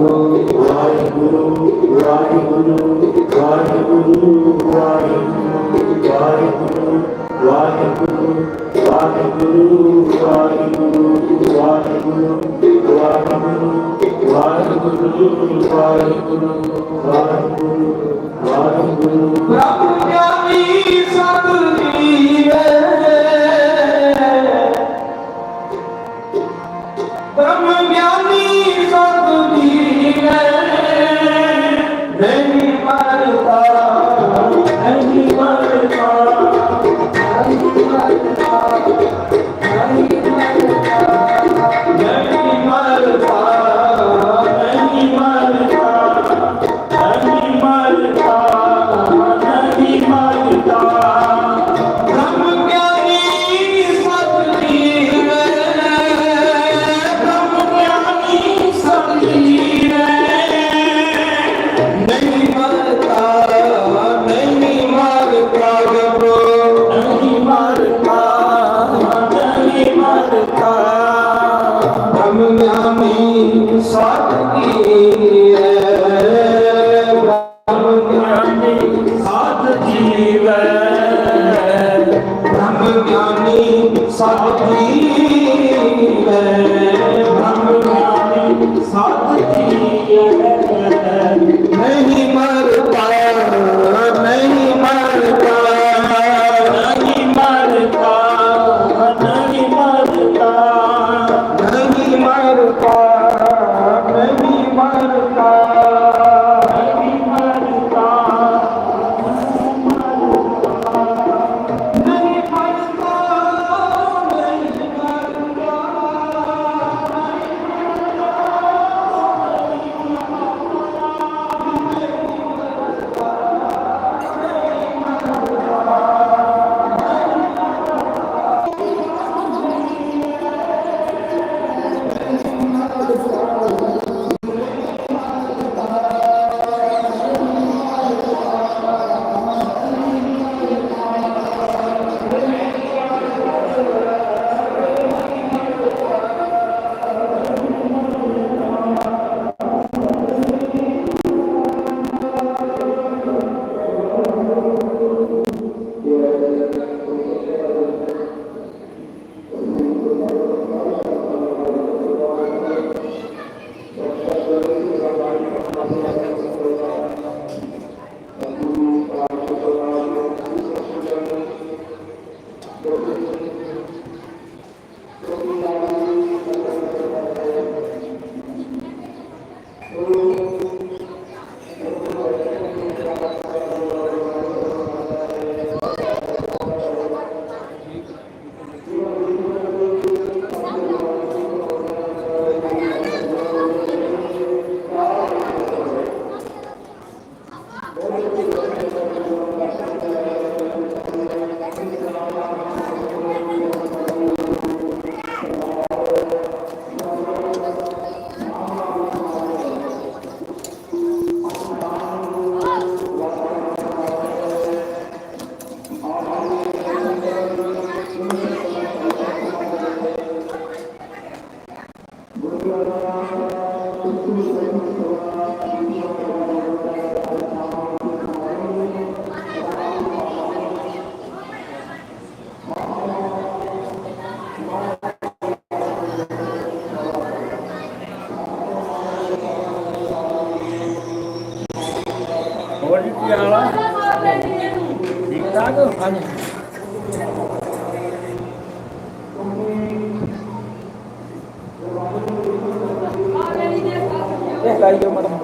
ਵਾਹਿਗੁਰੂ ਵਾਹਿਗੁਰੂ ਵਾਹਿਗੁਰੂ ਪ੍ਰਭੂ ਪਿਆਰੀ sir Thank you. Es la idioma.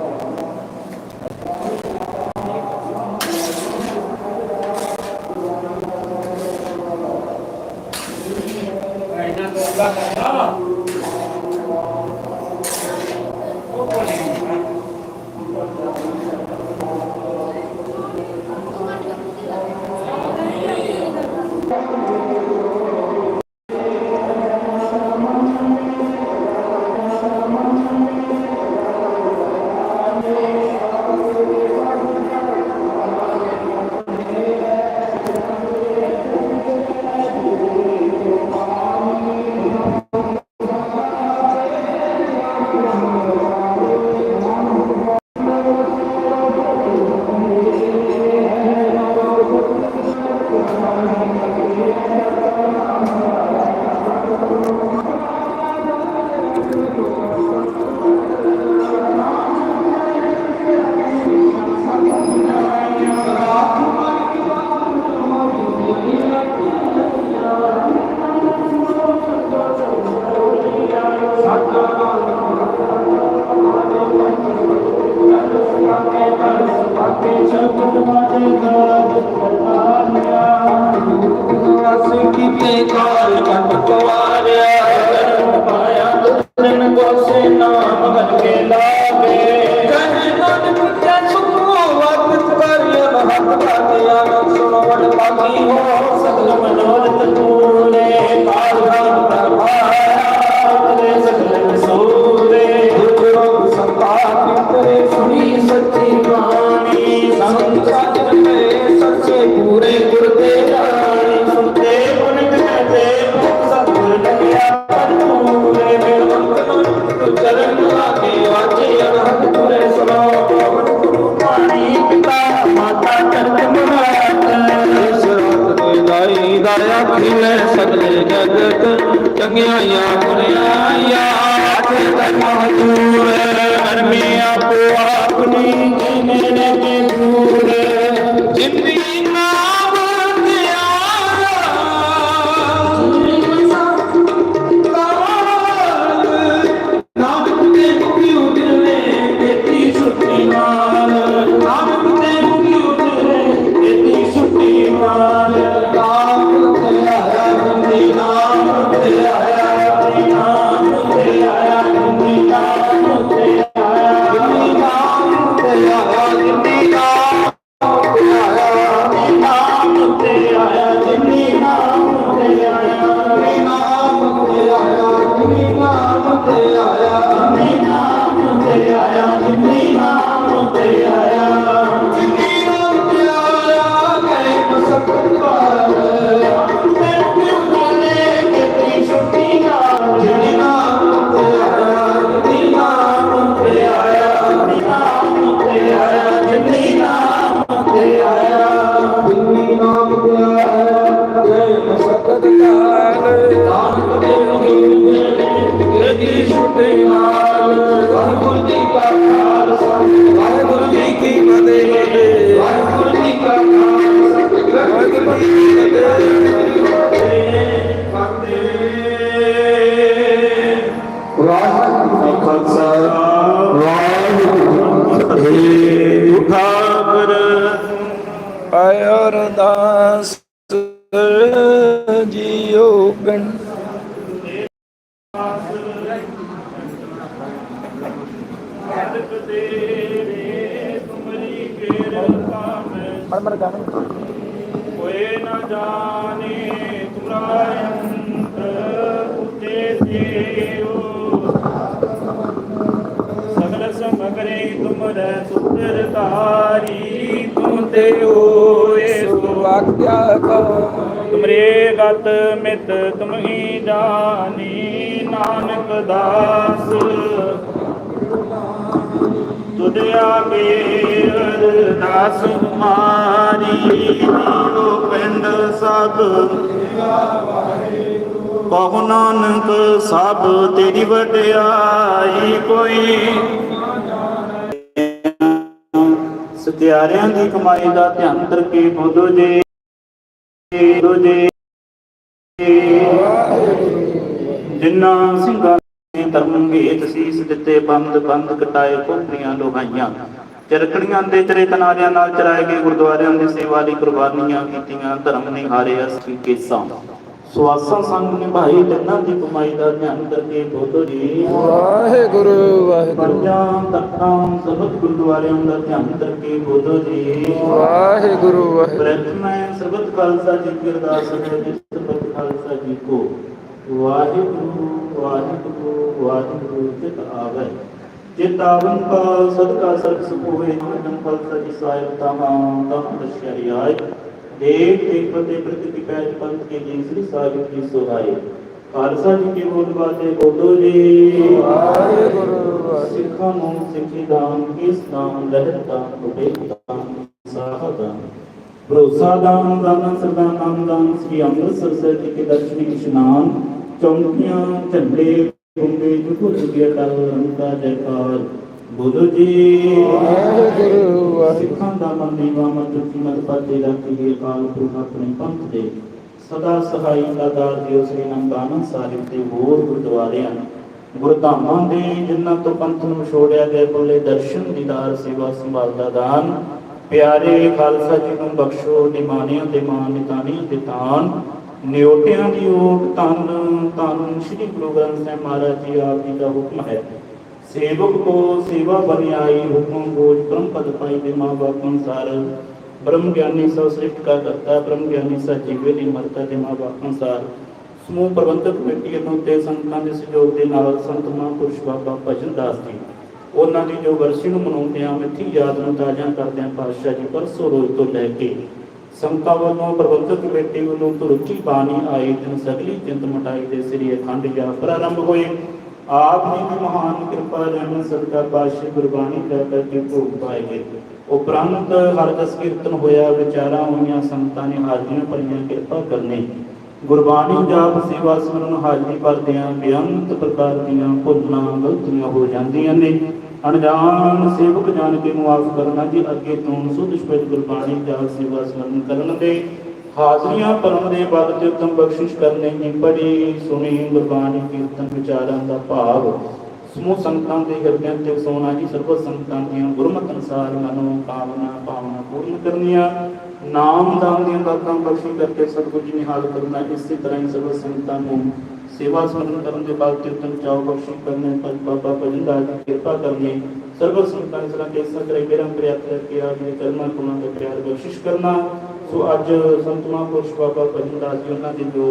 ਤੇ ਕਾਲ ਕੰਟ ਕੁਆਰਿਆ ਪਾਇਆ। ਤੁਨ ਕੋ ਸੇ ਨਾ ਨਾਨਕ ਚੰਗਿਆਈਆਂ ਬੁਰਿਆਈਆਂ ਤੇ ਤਨ ਮਹਜੂਰ ਮਰਮੀ ਆਪੋ ਆਪਣੀ। আল্লাহ ਵਾਹਿਗੁਰੂ ਜੀ ਖਾਲਸਾ ਵਾਹਿਗੁਰੂ ਜੀ ਉਠਾਵਰ ਅਰਦਾਸ ਜੀਉ ਗਣ ਮਰ ਮਰ ਗਾਣੇ ਹੋਏ ਨਾ ਜਾਣੇ ਤੁਮਰਾ ਅੰਤ ਉਤੇ ਦੇਓ ਕਰੇ ਤੁਮਰੇ ਸੁਤਰ ਧਾਰੀ ਤੁਮ ਤੇ ਹੋਏ ਸੋ ਆਖਿਆ ਕਉ ਤੁਮਰੇ ਗਤ ਮਿਤ ਤੁਮ ਹੀ ਜਾਣੀ, ਨਾਨਕ ਦਾਸ। ਤੁਧਿਆ ਕੇ ਅਰਦਾਸ ਮਾਰੀ ਗੋਪਿੰਦ ਸਭ। ਕਹੋ ਨਾਨਕ ਸਭ ਤੇਰੀ ਵਡਿਆਈ ਕੋਈ। ਮੁਖਤਿਆਰਿਆਂ ਦੀ ਕਮਾਈ ਦਾ ਧਿਆਨ ਤਰਕੇ ਬੋਦੋ ਜੇ ਬੋਦੋ ਜੇ। ਜਿਨ੍ਹਾਂ ਸਿੰਘਾਂ ਨੇ ਧਰਮੰਗੇ ਸੀਸ ਦਿੱਤੇ ਬੰਦ ਬੰਦ ਕਟਾਏ ਕੋਪਰੀਆਂ ਲੋਹਾਈਆਂ। ਚਰਕੜੀਆਂ ਦੇ ਚਰੇ ਤਨਾਰਿਆਂ ਨਾਲ ਚਰਾਏ ਗਏ ਗੁਰਦੁਆਰਿਆਂ ਦੀ ਸੇਵਾ ਲਈ ਕੁਰਬਾਨੀਆਂ ਕੀਤੀਆਂ, ਧਰਮ ਨਿਹਾਰੇ ਅਸਲੀ ਕੇਸਾਂ। ਸਵਾਸਾਂ ਸੰਗ ਨਿਭਾਈ ਤਿੰਨਾਂ ਦੀ ਕਮਾਈ ਦਾ ਧਿਆਨ ਕਰਕੇ ਬੋਲੋ ਜੀ। ਵਾਹਿਗੁਰੂ ਵਾਹਿਗੁਰੂ। ਪੰਜਾਂ ਤਖਤਾਂ ਸਬਤ ਗੁਰਦੁਆਰਿਆਂ ਦਾ ਧਿਆਨ ਕਰਕੇ ਬੋਲੋ ਜੀ। ਵਾਹਿਗੁਰੂ ਵਾਹਿਗੁਰੂ। ਪ੍ਰਥਮ ਸਰਬਤ ਖਾਲਸਾ ਜੀ ਕੀ ਅਰਦਾਸ ਹੈ ਜਿਸ ਸਰਬਤ ਖਾਲਸਾ ਜੀ ਕੋ। ਵਾਹਿਗੁਰੂ ਵਾਹਿਗੁਰੂ ਵਾਹਿਗੁਰੂ ਚਿਤ ਆਵੇ। ਚਿਤ ਆਵਨ ਕਾ ਸਦਕਾ ਸਰਬ ਸੁਖ ਹੋਏ ਜਨ ਖਾਲਸਾ ਜੀ ਸਾਹਿਬ ਤਮਾਮ ਆਏ। ਦੇਖ ਦੇਖ ਪਤੇ ਪ੍ਰਤੀ ਪੈਜ ਪੰਥ ਕੇ ਜੀ ਸ੍ਰੀ ਸਾਹਿਬ ਜੀ ਸੋਹਾਏ ਖਾਲਸਾ ਜੀ ਕੇ ਬੋਲ ਬਾਤੇ ਬੋਲੋ ਜੀ ਵਾਹਿਗੁਰੂ ਵਾਹਿਗੁਰੂ ਸਿੱਖਾਂ ਨੂੰ ਸਿੱਖੀ ਦਾਨ ਕਿਸ ਦਾਨ ਲਹਿਰ ਦਾਨ ਉਡੇ ਦਾਨ ਸਾਹ ਦਾਨ ਭਰੋਸਾ ਦਾਨ ਦਾਨ ਸਰਦਾ ਨਾਮ ਦਾਨ ਸ੍ਰੀ ਅੰਮ੍ਰਿਤਸਰ ਸਾਹਿਬ ਜੀ ਕੇ ਦਰਸ਼ਨੀ ਇਸ਼ਨਾਨ ਚੌਂਕੀਆਂ ਝੰਡੇ ਗੁੰਗੇ ਜੁਗੁ ਜੁਗਿਆ ਕਰ ਰੰਗਾ ਜੈਕਾਰ ਬੋਲੋ ਜੀ। ਵਾਹਿਗੁਰੂ ਸਿੱਖਾਂ ਦਾ ਮਨ ਨੀਵਾ ਮਤ ਉੱਚੀ ਮਤ ਪਾਤੇ ਰੱਖੀ ਅਕਾਲ ਪੁਰਖ ਆਪਣੇ ਪੰਥ ਦੇ। ਸਦਾ ਸਹਾਈ ਦਾ ਦਾਰ ਦਿਓ ਸ੍ਰੀ ਨਨਕਾਨੰਦ ਸਾਹਿਬ ਤੇ ਹੋਰ ਗੁਰਦੁਆਰਿਆਂ ਗੁਰਧਾਮਾਂ ਦੇ ਜਿਨ੍ਹਾਂ ਤੋਂ ਪੰਥ ਨੂੰ ਛੋੜਿਆ ਗਿਆ ਬੁੱਲੇ ਦਰਸ਼ਨ ਦੀਦਾਰ ਸੇਵਾ ਸੰਭਾਲ ਦਾ ਦਾਨ। ਪਿਆਰੇ ਖਾਲਸਾ ਜੀ ਨੂੰ ਬਖਸ਼ੋ ਨਿਮਾਨਿਆਂ ਤੇ ਮਾਨ ਨਿਤਾਨੀਆਂ ਤੇ ਤਾਨ ਨਿਉਟਿਆਂ ਦੀ ਓਟ ਤਨ ਤਨ ਸ੍ਰੀ ਗੁਰੂ ਗ੍ਰੰਥ ਸਾਹਿਬ ਮਹਾਰਾਜ ਜੀ ਆਪ ਜੀ ਦਾ ਹੁਕਮ ਹੈ। ਸੇਵਕ ਕੋ ਸੇਵਾ ਬਨਿਆਈ ਹੁਕਮ ਬੋਝ ਬ੍ਰਹਮ ਪਦ ਪਾਈ ਦੇ ਮਾਂ ਬਾਪ ਅਨਸਾਰ। ਬ੍ਰਹਮ ਗਿਆਨੀ ਸਭ ਸ੍ਰਿਸ਼ਟ ਕਾ ਕਰਤਾ ਬ੍ਰਹਮ ਗਿਆਨੀ ਸਭ ਜੀਵੇ ਦੀ ਮਰਤਾ ਦੇ ਮਾਂ ਬਾਪ ਅਨਸਾਰ। ਸਮੂਹ ਪ੍ਰਬੰਧਕ ਕਮੇਟੀ ਨੂੰ ਤੇ ਸੰਤਾਂ ਦੇ ਸਹਿਯੋਗ ਦੇ ਨਾਲ ਸੰਤ ਮਹਾਂਪੁਰਸ਼ ਬਾਬਾ ਭਜਨ ਦਾਸ ਜੀ। ਉਹਨਾਂ ਦੀ ਜੋ ਵਰਸੀ ਨੂੰ ਮਨਾਉਂਦੇ ਆ ਮਿੱਠੀ ਯਾਦ ਨੂੰ ਤਾਜ਼ਾ ਕਰਦੇ ਆ ਪਾਤਸ਼ਾਹ ਜੀ ਪਰਸੋਂ ਰੋਜ਼ ਤੋਂ ਲੈ ਕੇ। ਸੰਤਾਂ ਵੱਲੋਂ ਪ੍ਰਬੰਧਕ ਕਮੇਟੀ ਵੱਲੋਂ ਤੁਰਕੀ ਬਾਣੀ ਆਏ ਦਿਨ ਸਗਲੀ ਚਿੰਤ ਮਟਾਈ ਦੇ ਸ੍ਰੀ ਅਖੰਡ ਜਾਪ ਪ੍ਰਾਰੰਭ ਹੋਏ। ਆਪ ਜੀ ਦੀ ਮਹਾਨ ਕਿਰਪਾ ਰਹਿਮਤ ਸਦਕਾ ਪਾਤਸ਼ਾਹ ਗੁਰਬਾਣੀ ਲੈ ਕਰਕੇ ਭੋਗ ਪਾਏ ਉਪਰੰਤ ਹਰਦਸ ਕੀਰਤਨ ਹੋਇਆ, ਵਿਚਾਰਾਂ ਹੋਈਆਂ ਸੰਤਾਂ ਨੇ ਹਾਜ਼ਰੀਆਂ ਭਰੀਆਂ, ਕਿਰਪਾ ਕਰਨੀ। ਗੁਰਬਾਣੀ ਜਾਪ ਸੇਵਾ ਸਿਮਰਨ ਹਾਜ਼ਰੀ ਭਰਦਿਆਂ ਬੇਅੰਤ ਪ੍ਰਕਾਰ ਦੀਆਂ ਭੁੱਲਾਂ ਗਲਤੀਆਂ ਹੋ ਜਾਂਦੀਆਂ ਨੇ। ਅਣਜਾਣ ਸੇਵਕ ਜਾਣ ਕੇ ਮੁਆਫ ਕਰਨਾ ਜੀ, ਅੱਗੇ ਤੋਂ ਸੁਧ ਸਪੈਦ ਗੁਰਬਾਣੀ ਜਾਪ ਸੇਵਾ ਸਿਮਰਨ ਕਰਨ ਦੇ ਹਾਜ਼ਰੀਆਂ ਭਰਨ ਦੇ ਬਲ ਤੇ ਬਖਸ਼ਿਸ਼ ਕਰਨੇ ਦੀ ਬੜੀ ਸੁਣੀ ਗੁਰਬਾਣੀ ਕੀਰਤਨ ਵਿਚਾਰਾਂ ਦਾ ਭਾਵ। ਸਮੂਹ ਸੰਤਾਂ ਦੇ ਹਿਰਦਿਆਂ ਤੇ ਸੋਨਾ ਜੀ ਸਰਬ ਸੰਤਾਂ ਦੀਆਂ ਗੁਰਮਤਿ ਅਨਸਾਰ ਮਨੋ ਕਾਮਨਾ ਭਾਵਨਾ ਪੂਰਨ ਕਰਨੀਆਂ। ਨਾਮ ਦਾਨ ਦੀਆਂ ਦਾਤਾਂ ਬਖਸ਼ੀ ਕਰਕੇ ਸਤਿਗੁਰ ਜੀ ਨਿਹਾਲ ਕਰਨਾ। ਇਸੇ ਤਰ੍ਹਾਂ ਹੀ ਸਰਬ ਸੰਤਾਂ ਨੂੰ ਸੇਵਾ ਸਮਰਨ ਕਰਨ ਦੇ ਬਾਅਦ ਕੀਰਤਨ ਚਾਉ ਬਖਸ਼ਿਸ਼ ਕਰਨੇ ਪਰ ਬਾਬਾ ਭਜਨ ਦਾਸ ਦੀ ਕਿਰਪਾ ਕਰਨੀ। ਸਰਬ ਸੰਤਾਂ ਇਸ ਤਰ੍ਹਾਂ ਕੇ ਸਕਰੇ ਮੇਰਾ ਪ੍ਰਿਆਤ ਕਰਕੇ ਆਪ ਦੇ ਗੁਣਾਂ ਦਾ ਪਿਆਰ ਬਖਸ਼ਿਸ਼ ਕਰਨਾ। ਸੋ ਅੱਜ ਸੰਤ ਪੁਰਸ਼ ਬਾਬਾ ਭਜਨ ਜੀ ਉਹਨਾਂ ਦੀ ਜੋ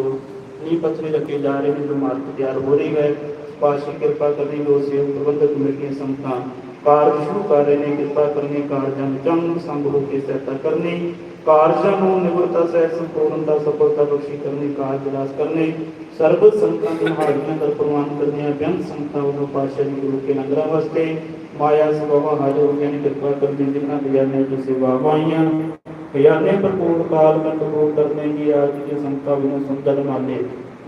ਨੀਂਹ ਪੱਥਰੀ ਰੱਖੇ ਜਾ ਰਹੇ ਨੇ, ਜੋ ਮਾਰਕ ਤਿਆਰ ਹੋ ਰਹੀ ਹੈ, ਪਾਸ਼ੀ ਕਿਰਪਾ ਕਰਨੀ, ਜੋ ਸੇਵ ਪ੍ਰਬੰਧਕ ਕਮੇਟੀਆਂ ਸੰਤਾਂ ਕਾਰਜ ਸ਼ੁਰੂ ਕਰ ਰਹੇ ਨੇ, ਕਿਰਪਾ ਕਰਨੀ, ਕਾਰਜਾਂ ਨੂੰ ਸੰਗ ਹੋ ਕੇ ਸਹਾਇਤਾ ਕਰਨੀ, ਕਾਰਜਾਂ ਨੂੰ ਨਿਵਰਤਾ ਸਹਿ ਸੰਪੂਰਨਤਾ ਸਫਲਤਾ ਬਖਸ਼ੀ ਕਰਨੀ, ਕਾਰਜ ਵਿਲਾਸ ਕਰਨੇ ਸਰਬ ਸੰਤਾਂ ਦੇ ਹਾਜ਼ਰੀਆਂ ਦਾ ਪ੍ਰਵਾਨ ਕਰਨੀਆਂ ਬੇਅੰਤ ਸੰਤਾਂ ਵੱਲੋਂ ਪਾਸ਼ਾ ਜੀ ਗੁਰੂ ਕੇ ਨਗਰਾਂ ਵਾਸਤੇ ਮਾਇਆ ਸਭਾਵਾਂ ਹਾਜ਼ਰ ਹੋ ਗਈਆਂ ਨੇ, ਕਿਰਪਾ ਕਰਨੀ ਜਿਨ੍ਹਾਂ ਦੀਆਂ ਨੇ ਜੋ ਸੇਵਾਵਾਂ ਆਈਆਂ ਖਜ਼ਾਨੇ ਭਰਪੂਰ ਕਾਲ ਕੰਟਰੋਲ ਕਰਨੇ ਦੀ ਆਜ ਦੀ ਸੰਤਾਂ ਵੱਲੋਂ ਸੁੰਦਰ ਮਾਲੇ।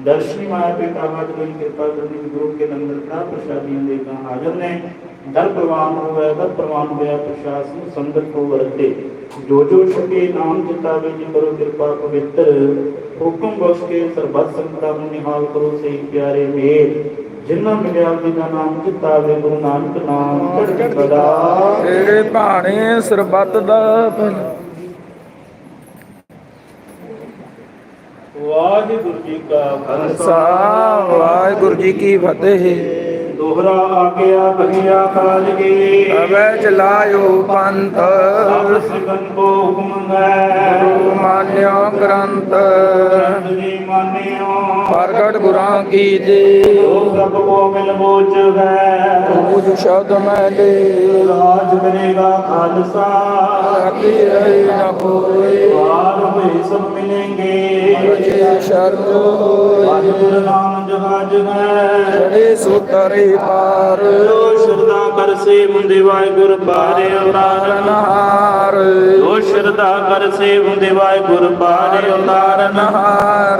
ਦਰਸ਼ਨੀ ਮਾਇਆ ਪਿਤਾ ਆਵਾਜ਼ ਦੀ ਕਿਰਪਾ ਕਰਨੀ ਗੁਰੂ ਕੇ ਲੰਗਰ ਕੜਾ ਪ੍ਰਸ਼ਾਦੀਆਂ ਦੇ ਕਾਂ ਹਾਜ਼ਰ ਨੇ। ਦਰ ਪ੍ਰਵਾਨ ਹੋਇਆ ਦਰ ਪ੍ਰਵਾਨ ਹੋਇਆ ਪ੍ਰਸ਼ਾਸਨ ਸੰਗਤ ਕੋ ਵਰਤੇ। ਜੋ ਜੋ ਛਕੇ ਨਾਮ ਜਿਤਾਵੇ ਜੀ ਕਰੋ ਕਿਰਪਾ ਪਵਿੱਤਰ। ਹੁਕਮ ਬਖਸ਼ ਕੇ ਸਰਬੱਤ ਸੰਗਤਾਂ ਨੂੰ ਨਿਹਾਲ ਕਰੋ ਸਹੀ ਪਿਆਰੇ ਮੇਰ ਜਿਨ੍ਹਾਂ ਮਿਲਿਆ ਜੀ ਨਾਮ ਜਿਤਾਵੇ ਗੁਰੂ ਨਾਨਕ ਨਾਮ। ਚੜ੍ਹਦੀ ਕਲਾ ਤੇਰੇ ਭਾਣੇ ਸਰਬੱਤ ਦਾ ਭਲਾ ਵਾਹਿਗੁਰੂ ਜੀ ਕਾ ਖਾਲਸਾ। ਵਾਹਿਗੁਰੂ ਜੀ ਕੀ ਫਤਿਹ। ਦੋਹਰਾ ਆ ਗਿਆ ਬਗਿਆ ਕਾਲਗੇ ਅਵੇ ਚਲਾਇਓ ਪੰਥ। ਸਭ ਕੋ ਹੁਕਮ ਹੈ। ਮਾਨਿਓ ਗ੍ਰੰਥ। ਜੀ ਮਾਨਿਓ ਪ੍ਰਗਟ ਗੁਰਾਂ ਕੀ ਜੋ। ਸਭ ਕੋ ਮਿਲ ਬੋਚ ਹੈ ਪੂਜ ਸ਼ਬਦ ਮੈਂ ਦੇ ਰਾਜ ਕਰੇਗਾ ਖਾਲਸਾ। ਅਤੀ ਰਹੀ ਨ ਕੋਏ ਵਾਰ ਹੋਏ ਸਭ ਮਿਲेंगे ਸ਼ਰਨ ਹੋਏ। ਵਾਹਿਗੁਰੂ ਨਾਮ ਜਹਾਜ ਹੈ। ਜਿਹੜੇ ਸੁਤਰੇ ਪਾਰ। ਜੋ ਸ਼ਰਦਾ ਕਰ ਸੇ ਮੁੰਦੇ ਵਾਹਿਗੁਰੂ ਪਾਰੇ ਉਤਾਰਨ ਨਹਾਰ। ਜੋ ਸ਼ਰਦਾ ਕਰ ਸੇ ਮੁੰਦੇ ਵਾਹਿਗੁਰੂ ਪਾਰੇ ਉਤਾਰਨ ਨਹਾਰ।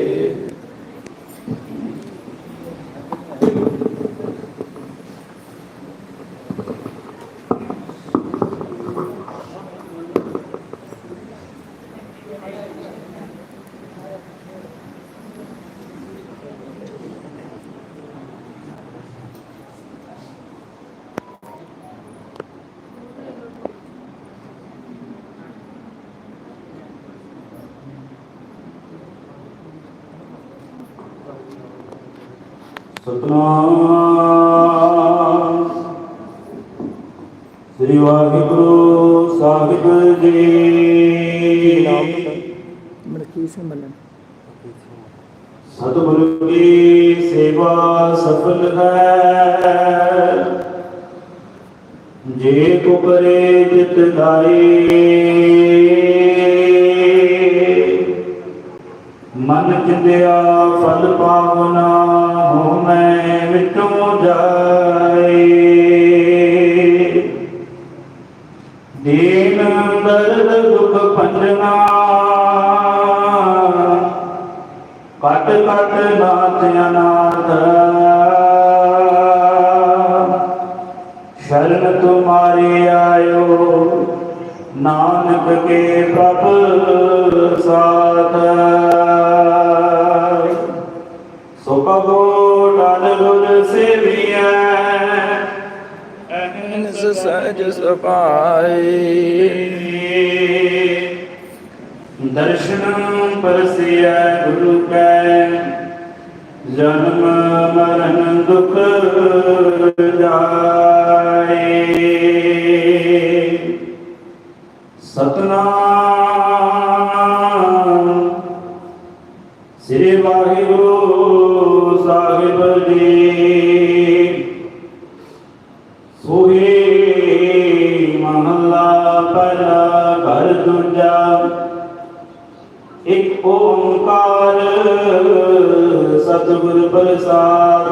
ਮਲਕੀ ਸਿੰਘ ਮੱਲਨ ਸਤਿਗੁਰੂ ਕੀ ਸੇਵਾ ਸਫਲ ਹੈ ਜੇ ਕੋ ਕਰੇ ਜਿਤ ਲਾਏ ਮਨ ਚਿੰਦਿਆ ਫਲ ਪਾਵਨਾ ਹੋ ਮੈਂ ਵਿਟੋ ਜਾਏ ਦੀਨ ਦਰਦ ਦੁਖ ਪੰਜਨਾ ਕਟ ਕਟ ਨਾਥ ਅਨਾਥ। ਸ਼ਰਨ ਤੁਮਾਰੇ ਆਇਓ, ਨਾਨਕ ਕੇ ਪ੍ਰਭ ਸਾਥ। ਸੋ ਕਹੋ ਗੁਰ ਸੇਵੀਐ ਅਨਸ ਸਹਿਜ ਸੁਭਾਈ ਦਰਸ਼ਨ ਪਰਸਿਐ ਗੁਰੂ ਕੈ। ਜਨਮ ਮਰਨ ਦੁਖ ਜਾਏ। ਸਤਨਾਮ। ਸ੍ਰੀ ਵਾਹਿਗੁਰੂ ਸਤਿਗੁਰ ਪ੍ਰਸਾਦ।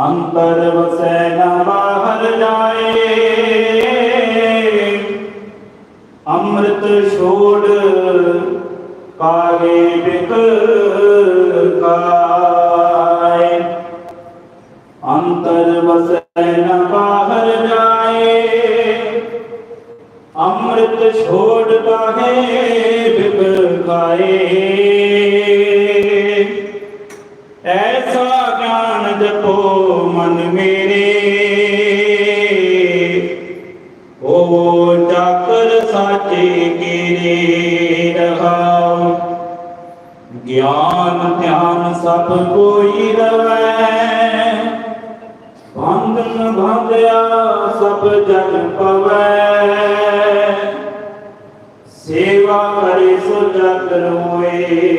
ਅੰਤਰ ਵਸੈ ਨਾ ਬਾਹਰ ਜਾਏ। ਅੰਮ੍ਰਿਤ ਛੋੜ ਕਾਗੇ ਬਿਕ ਕਾਏ ਅੰਤਰ ਵਸੈ ਨ ਅੰਮ੍ਰਿਤ ਛੋੜ ਕਾਹੇ ਬਿਕ ਕਾਏ। ਐਸਾ ਗਿਆਨ ਜਪੋ ਮਨ ਮੇਰੇ। ਓ ਚਾਕਰ ਸਾਚੇ ਕੀਰੇ ਰਹਾਉ। ਗਿਆਨ ਧਿਆਨ ਸਭ ਕੋਈ ਰਵੈ। ਬੰਧਨ ਬੰਧਿਆ ਸਭ ਜਨ ਪਵੈ। ਸੇਵਾ ਕਰੇ ਸੋ ਜਗ ਰੋਏ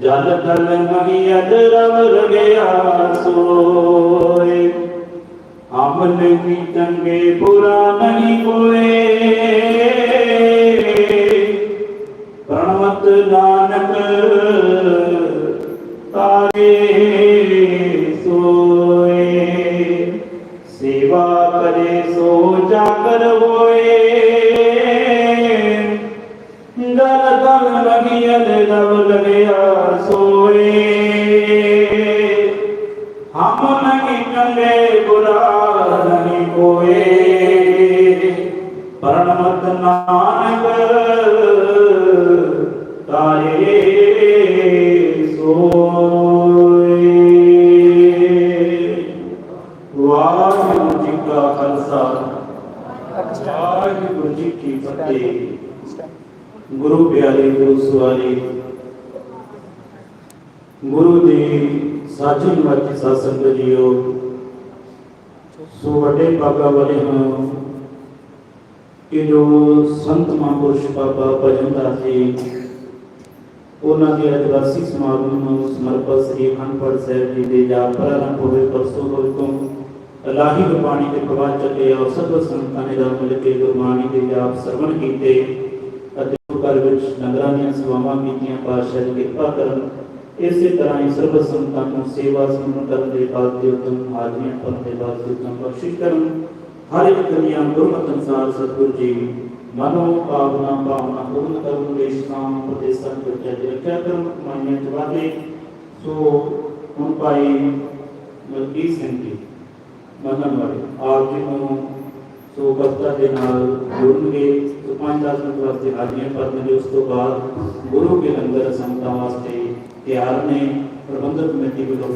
ਜਲ ਤਲ ਮਹੀ ਅਦਰਵ ਰਗਿਆ ਸੋਏ ਹਮ ਨਹੀਂ ਚੰਗੇ ਬੁਰਾ ਨਹੀਂ ਕੋਏ। ਨਾਨਕ ਤਾਰੇ ਸੋਏ ਵਾਹਿਗੁਰੂ ਜੀ ਕਾ ਖਾਲਸਾ ਵਾਹਿਗੁਰੂ ਜੀ ਕੀ ਫਤਿਹ ਗੁਰੂ ਪਿਆਰੇ ਗੁਰੂ ਸਵਾਰੇ ਗੁਰੂ ਦੀ ਸਾਚੀ ਮੱਤ ਸਾਸੰਗ ਜੀਓ ਸੋ ਵੱਡੇ ਭਾਗਾ ਵਾਲੇ ਹਾਂ ਕਿ ਜੋ ਸੰਤ ਮਹਾਂਪੁਰਸ਼ ਬਾਬਾ ਭਜਨ ਜੀ, ਉਹਨਾਂ ਦੇ ਅਦਵਾਸੀ ਸਮਾਗਮ ਨੂੰ ਸਮਰਪਿਤ ਸ੍ਰੀ ਅਖੰਡ ਸਾਹਿਬ ਜੀ ਦੇ ਜਾਪ ਪ੍ਰਾਰੰਭ ਹੋਏ ਪਰਸੋਂ ਰੋਜ਼ ਤੋਂ ਇਲਾਹੀ ਗੁਰਬਾਣੀ ਦੇ ਪ੍ਰਵਾਚ ਚੱਲੇ ਔਰ ਸਭ ਸੰਤਾਂ ਨੇ ਰਲ ਮਿਲ ਕੇ ਗੁਰਬਾਣੀ ਦੇ ਜਾਪ ਸਰਵਣ ਕੀਤੇ ਅਤੇ ਘਰ ਵਿੱਚ ਨਗਰਾਂ ਦੀਆਂ ਸੇਵਾਵਾਂ ਕੀਤੀਆਂ, ਪਾਤਸ਼ਾਹ ਦੀ ਕਿਰਪਾ ਕਰਨ, ਇਸੇ ਤਰ੍ਹਾਂ ਹੀ ਸਰਬ ਸੰਤਾਂ ਨੂੰ ਸੇਵਾ ਸਮਰਨ ਕਰਨ ਦੇ ਬਾਅਦ ਦੇ ਉਤਮ ਹਾਜ਼ਰੀਆਂ ਕਰਨ ਦੇ ਬਾਅਦ ਦੇ ਉਤਮ ਬਖਸ਼ਿਸ਼ ਕਰਨ। ਹਰ ਇੱਕ ਦੁਨੀਆ ਗੁਰਮਤਿ ਅਨੁਸਾਰ ਸਤਿਗੁਰੂ ਜੀ ਮਨੋ ਭਾਵਨਾ ਭਾਵਨਾ ਪੂਰਨ ਕਰਨ ਦੇ ਇਸਲਾਮ ਪ੍ਰਦੇਸ਼ਾਂ ਵਿੱਚ ਅੱਜ ਰੱਖਿਆ ਕਰਨ ਕਮਾਈਆਂ ਸੋ ਹੁਣ ਭਾਈ ਮਲਕੀ ਸਿੰਘ ਜੀ, ਮੰਨਣ ਵਾਲੇ, ਆਪ ਜੀ ਨੂੰ ਸੋ ਕਵਤਾ ਦੇ ਨਾਲ ਜੁੜਨਗੇ। ਸੋ ਪੰਜ ਦਸ ਮਿੰਟ ਵਾਸਤੇ ਹਾਜ਼ਰੀਆਂ ਭਰਨਗੇ। ਉਸ ਤੋਂ ਬਾਅਦ ਗੁਰੂ ਕੇ ਲੰਗਰ ਸੰਗਤਾਂ ਵਾਸਤੇ ਤਿਆਰ ਨੇ। ਪ੍ਰਬੰਧਕ ਕਮੇਟੀ ਵੱਲੋਂ